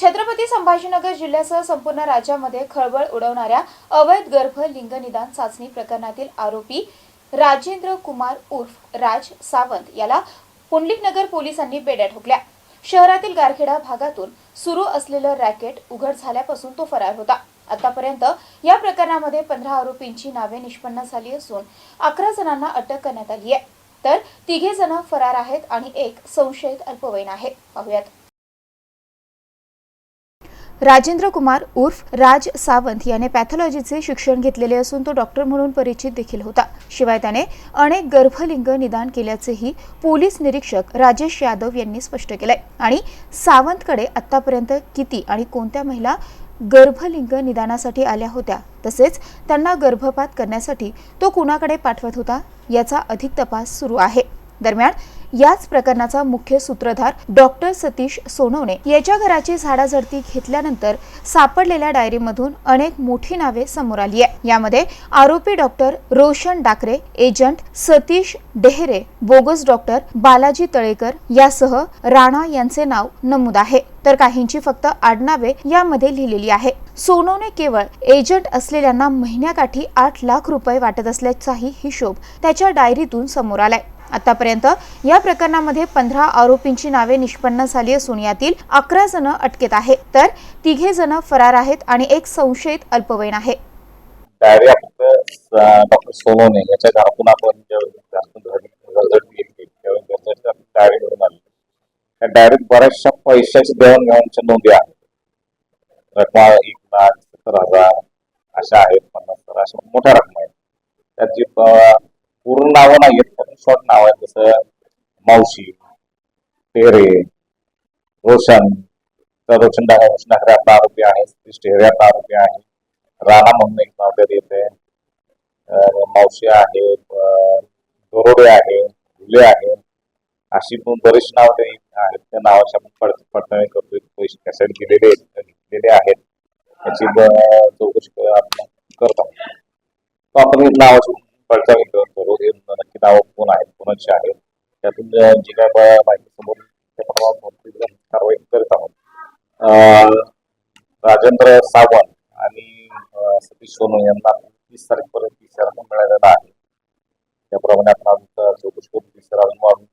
छत्रपती संभाजीनगर जिल्ह्यासह संपूर्ण राज्यामध्ये खळबळ उडवणाऱ्या अवैध गर्भ लिंगनिदान चाचणी प्रकरणातील आरोपी राजेंद्र कुमार उर्फ राज सावंत याला पुंडलिकनगर पोलिसांनी बेड्या ठोकल्या. शहरातील गारखेडा भागातून सुरू असलेलं रॅकेट उघड झाल्यापासून तो फरार होता. आतापर्यंत या प्रकरणामध्ये पंधरा आरोपींची नावे निष्पन्न झाली असून अकरा जणांना अटक करण्यात आली आहे. तर तिघे जण फरार आहेत आणि एक संशयित अल्पवयीन आहे. पाहुयात. राजेंद्र कुमार उर्फ राज सावंत याने पॅथॉलॉजीचे शिक्षण घेतलेले असून तो डॉक्टर म्हणून परिचित देखील होता. शिवाय त्याने अनेक गर्भलिंग निदान केल्याचेही पोलीस निरीक्षक राजेश यादव यांनी स्पष्ट केलंय. आणि सावंतकडे आतापर्यंत किती आणि कोणत्या महिला गर्भलिंग निदानासाठी आल्या होत्या? तसेच त्यांना गर्भपात करण्यासाठी तो कुणाकडे पाठवत होता? याचा अधिक तपास सुरू आहे. दरम्यान याच प्रकरणाचा मुख्य सूत्रधार डॉक्टर सतीश सोनवणे याच्या घराची झाडाझडती घेतल्यानंतर सापडलेल्या डायरीमधून अनेक मोठी नावे समोर आली आहे. यामध्ये आरोपी doctor Roshan Dakare agent Satish Dehare bogus doctor Balaji Talekar यासह राणा यांचे नाव नमूद आहे. तर काहींची फक्त आडनावे यामध्ये लिहिलेली आहे. सोनवने केवळ एजंट असलेल्यांना महिन्याकाठी आठ लाख रुपये वाटत असल्याचाही हिशोब त्याच्या डायरीतून समोर आलाय. आतापर्यंत या प्रकरणामध्ये पंधरा आरोपींची नावे निष्पन्न झाली असून यातील अकरा जण अटकेत आहेत. तर तिघे जण फरार आहेत आणि एक संशयित अल्पवयीन आहे. डायरी आपण डॉक्टर सोनवणे याच्या घरातून आपण डायरेक्ट बऱ्याचशा पैशाची देवाणघेवाणच्या नोंदी आहेत. रकमा एक लाख सत्तर हजार अशा आहेत पन्नास हजार अशा मोठ्या रकमा आहेत. त्याची पूर्ण नावं नाही आहेत शॉर्ट नाव आहेत जसं मावशी टेरे रोशन तर रोशन डा रोशन डाकरे आपला आरोपी आहे. सतीश टेहरे आपला आरोपी आहे. राणा म्हणून एक नाव त्यात येते मावशी आहे दरोडे दोरोडे आहे फुले आहे. अशी पण बरीच नाव ते आहेत. त्या नावाची आपण पड पडताळणी करतोय. पैसे कॅसेट दिलेले आहेत दिलेले आहेत. त्याची चौकशी आपण करतो. तो आपण नावाची पडताळणी क- करू हे नक्की नावं कोण आहेत कोणाची आहेत त्यातून जी काय माहिती समोर कारवाई करत आहोत. राजेंद्र सावंत आणि सतीश सोनू यांना तीस तारखेपर्यंत तीस तारखा मिळालेला आहे. त्याप्रमाणे आपण चौकशी करून तीस अजून वाढून